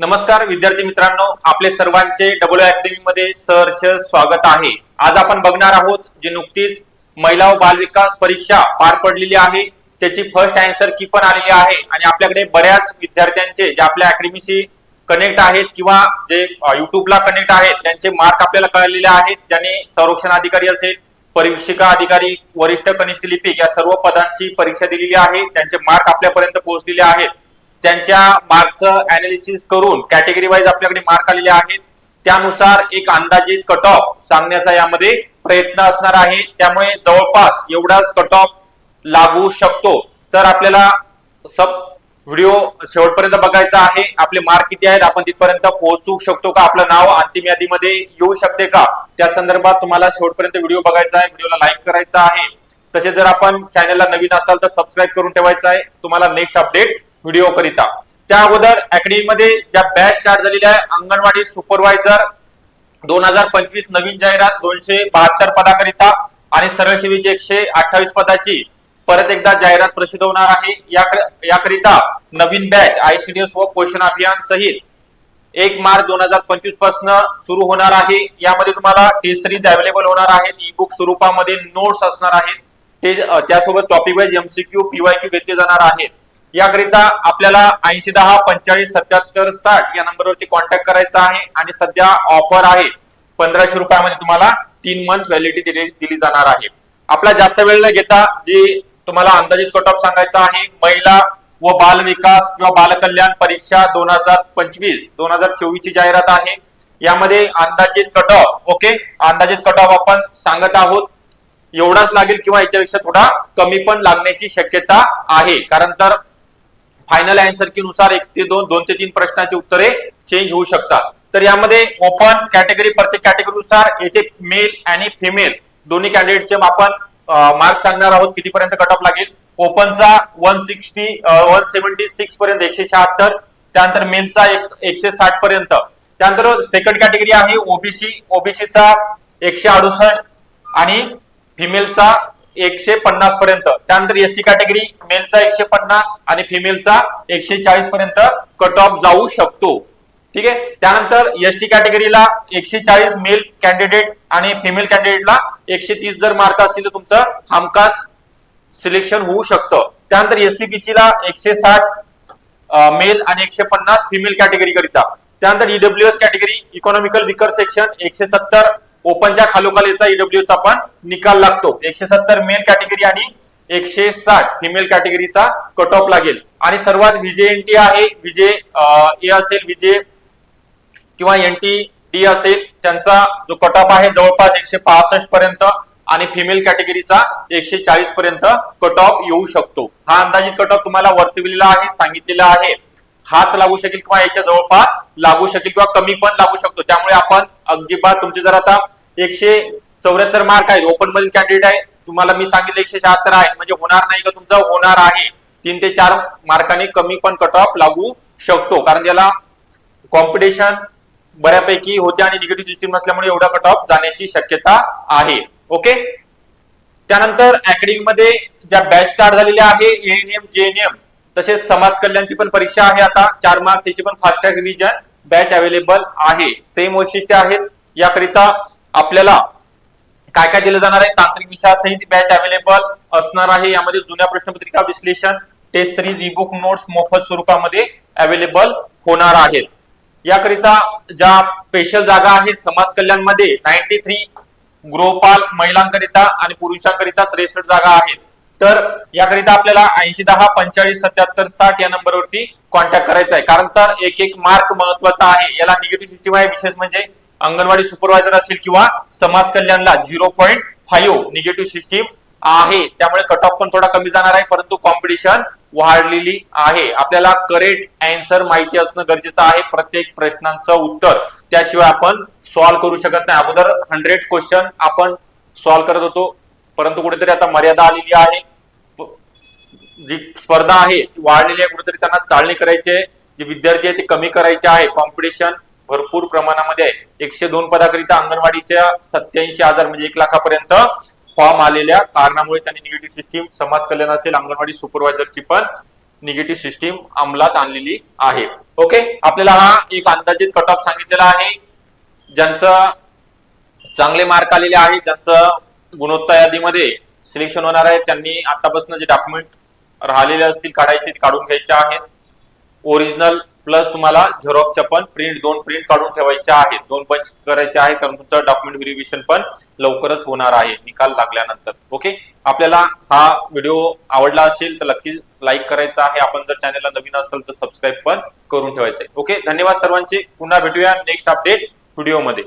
नमस्कार विद्यार्थी मित्रांनो. आपले सर्वांचे डब्ल्यू अकॅडमी मध्ये सहर्ष स्वागत आहे. आज आपण बघणार आहोत जी नुकतीच महिला व बालविकास परीक्षा पार पडलेली आहे. त्याची फर्स्ट अँसर की पण आलेली आहे. आणि आपल्याकडे बऱ्याच विद्यार्थ्यांचे जे आपल्या अकॅडमीशी कनेक्ट आहेत किंवा जे युट्यूबला कनेक्ट आहेत त्यांचे मार्क आपल्याला कळलेले आहेत. ज्यांनी संरक्षण अधिकारी असेल परीक्षिका अधिकारी वरिष्ठ कनिष्ठ लिपिक या सर्व पदांची परीक्षा दिलेली आहे. त्यांचे मार्क आपल्यापर्यंत पोहोचलेले आहेत. त्यांच्या मार्कचं अनालिसिस करून कॅटेगरी वाईज आपल्याकडे मार्क आलेले आहेत. त्यानुसार एक अंदाजित कट ऑफ सांगण्याचा यामध्ये प्रयत्न असणार आहे. त्यामुळे जवळपास एवढाच कट ऑफ लागू शकतो. तर आपल्याला सब व्हिडिओ शेवटपर्यंत बघायचा आहे. आपले मार्क किती आहेत? आपण तिथपर्यंत पोहोचू शकतो का? आपलं नाव अंतिम यादीमध्ये येऊ शकते का? त्या संदर्भात तुम्हाला शेवटपर्यंत व्हिडिओ बघायचा आहे. व्हिडिओला लाईक करायचा आहे. तसेच जर आपण चॅनलला नवीन असाल तर सबस्क्राईब करून ठेवायचं आहे. तुम्हाला नेक्स्ट अपडेट व्हिडिओ करिता. त्या अगोदर अकॅडमी मध्ये ज्या बॅच स्टार्ट झालेल्या आहे अंगणवाडी सुपरवायझर दोन हजार पंचवीस नवीन जाहिरात दोनशे बहात्तर पदाकरिता आणि सरळ सेवेची एकशे अठ्ठावीस पदाची परत एकदा जाहिरात प्रसिद्ध होणार आहे. याकरिता नवीन बॅच आयसीडीएस व पोषण अभियान सहित एक मार्च दोन हजार पंचवीसपासून सुरू होणार आहे. यामध्ये तुम्हाला टेस्ट सिरीज अवेलेबल होणार आहेत. ई बुक स्वरूपामध्ये नोट्स असणार आहेत. ते त्यासोबत टॉपिक वाईज एमसीक्यू पीवायक्यू घेतले जाणार आहेत. याकरिता आपल्याला ऐंशी दहा पंचेचाळीस सत्याहत्तर साठ या नंबरवरती कॉन्टॅक्ट करायचा आहे आणि सध्या ऑफर आहे पंधराशे रुपयामध्ये तुम्हाला तीन मंथ व्हॅलिडिटी दिली दिली जाणार आहे. आपला जास्त वेळ न घेता जी तुम्हाला अंदाजित कट ऑफ सांगायचा आहे महिला व बाल विकास किंवा बालकल्याण परीक्षा दोन हजार पंचवीस दोन हजार चोवीस ची जाहिरात आहे. यामध्ये अंदाजित कट ऑफ ओके अंदाजित कट ऑफ आपण सांगत आहोत. एवढाच लागेल किंवा याच्यापेक्षा थोडा कमी पण लागण्याची शक्यता आहे. कारण तर फायनल अँसर की नुसार एक ते दोन दोन ते तीन प्रश्नाची उत्तरे चेंज होऊ शकतात. तर यामध्ये ओपन कॅटेगरी प्रत्येक कॅटेगरीनुसार येथे मेल आणि फिमेल दोन्ही कॅन्डिडेटचे आपण मार्क सांगणार आहोत कितीपर्यंत कट ऑफ लागेल. ओपनचा one sixty one seventy six पर्यंत एकशे शहात्तर त्यानंतर मेलचा एक एकशे साठ पर्यंत. त्यानंतर सेकंड कॅटेगरी आहे ओबीसी ओबीसीचा एकशे अडुसष्ट आणि फिमेलचा एकशे पन्नास पर्यंत. त्यानंतर एससी कॅटेगरी मेलचा एकशे पन्नास आणि फिमेलचा एकशे चाळीस पर्यंत कट ऑफ जाऊ शकतो. ठीक आहे? त्यानंतर एस टी कॅटेगरीला एकशे चाळीस मेल कॅन्डिडेट आणि फिमेल कॅन्डिडेटला एकशे तीस जर मार्क असतील तर तुमचं हमखास सिलेक्शन होऊ शकतं. त्यानंतर एससीबीसी ला एकशे साठ मेल आणि एकशे पन्नास फिमेल कॅटेगरी करिता. त्यानंतर EW S category economical weaker section एकशे सत्तर ओपनच्या खालोखाल याचा ईडब्ल्यूचा पण निकाल लागतो. एकशे सत्तर मेल कॅटेगरी आणि एकशे साठ फिमेल कॅटेगरीचा कट ऑफ लागेल. आणि सर्वात विजे एनटी आहे विजे ए असेल विजे किंवा एनटी डी असेल त्यांचा जो कट ऑफ आहे जवळपास एकशे पासष्ट पर्यंत आणि फिमेल कॅटेगरीचा एकशे चाळीस पर्यंत कट ऑफ येऊ शकतो. हा अंदाजित कट ऑफ तुम्हाला वर्तविलेला आहे सांगितलेला आहे. हाच लागू शकेल किंवा याच्या जवळपास लागू शकेल किंवा कमी पण लागू शकतो. त्यामुळे आपण अजिबात तुमचे जर आता एकशे चौऱ्याहत्तर मार्क आहेत. ओपन मधील कॅन्डिडेट आहे. तुम्हाला मी सांगितलं एकशे शहात्तर आहे म्हणजे होणार नाही का तुमचं? होणार आहे. तीन ते चार मार्काने कमी पण कट ऑफ लागू शकतो. कारण त्याला कॉम्पिटिशन बऱ्यापैकी होते आणि निगेटिव्ह सिस्टीम नसल्यामुळे एवढा कट ऑफ जाण्याची शक्यता आहे. ओके त्यानंतर अकॅडमी मध्ये ज्या बॅच स्टार्ट झालेल्या आहे एएनएम जेएनएम तसेच समाज कल्याणची पण परीक्षा आहे आता. चार मार्च त्याची पण फास्टॅग रिव्हिजन बॅच अवेलेबल आहे. सेम वैशिष्ट्य आहेत. याकरिता आपल्याला काय काय दिलं जाणार आहे? तांत्रिक विषयासहित बॅच अवेलेबल असणार आहे. यामध्ये जुन्या प्रश्नपत्रिका विश्लेषण test series e book notes मोफत स्वरूपामध्ये अवेलेबल होणार आहेत. याकरिता ज्या स्पेशल जागा आहेत समाज कल्याणमध्ये नाईन्टी थ्री गृहपाल महिलांकरिता आणि पुरुषांकरिता त्रेसष्ट जागा आहेत. तर याकरिता आपल्याला ऐंशी दहा पंचेचाळीस सत्याहत्तर साठ या नंबरवरती कॉन्टॅक्ट करायचा आहे. कारण तर एक एक मार्क महत्त्वाचा आहे. याला निगेटिव्ह सिस्टीम आहे. विशेष म्हणजे अंगणवाडी सुपरवायझर असेल किंवा समाज कल्याणला zero point five negative system आहे. त्यामुळे कट ऑफ पण थोडा कमी जाणार आहे परंतु कॉम्पिटिशन वाढलेली आहे. आपल्याला करेक्ट अँसर माहिती असणं गरजेचं आहे. प्रत्येक प्रश्नांचं उत्तर त्याशिवाय आपण सॉल्व्ह करू शकत नाही. अगोदर हंड्रेड क्वेश्चन आपण सॉल्व्ह करत होतो परंतु कुठेतरी आता मर्यादा आलेली आहे. जी स्पर्धा आहे वाढलेली आहे. कुठेतरी त्यांना चालणी करायची आहे. जे विद्यार्थी आहे ते कमी करायचे आहे. कॉम्पिटिशन भरपूर प्रमाणामध्ये आहे. एकशे दोन पदाकरिता अंगणवाडीच्या सत्याऐंशी हजार म्हणजे एक लाखापर्यंत फॉर्म आलेल्या कारणामुळे त्यांनी निगेटिव्ह सिस्टीम समाज कल्याण असेल अंगणवाडी सुपरवायझरची पण निगेटिव्ह सिस्टीम अंमलात आणलेली आहे. ओके? आपल्याला हा एक अंदाजित कट ऑफ सांगितलेला आहे. ज्यांचं चांगले मार्क आलेले आहेत ज्यांचं गुणवत्ता यादीमध्ये सिलेक्शन होणार आहे त्यांनी आतापासून जे डॉक्युमेंट राहिलेले असतील काढायचे ते काढून घ्यायचे आहेत. ओरिजिनल प्लस तुम्हाला झेरॉक्सच्या पण प्रिंट दोन प्रिंट काढून ठेवायच्या आहेत. दोन पंच करायचे आहे कारण तुमचं डॉक्युमेंट व्हेरिफिकेशन पण लवकरच होणार आहे निकाल लागल्यानंतर. ओके आपल्याला हा व्हिडिओ आवडला असेल तर नक्की लाईक करायचा आहे. आपण जर चॅनलला नवीन असेल तर सबस्क्राईब पण करून ठेवायचं आहे. ओके धन्यवाद सर्वांचे. पुन्हा भेटूया नेक्स्ट अपडेट व्हिडिओमध्ये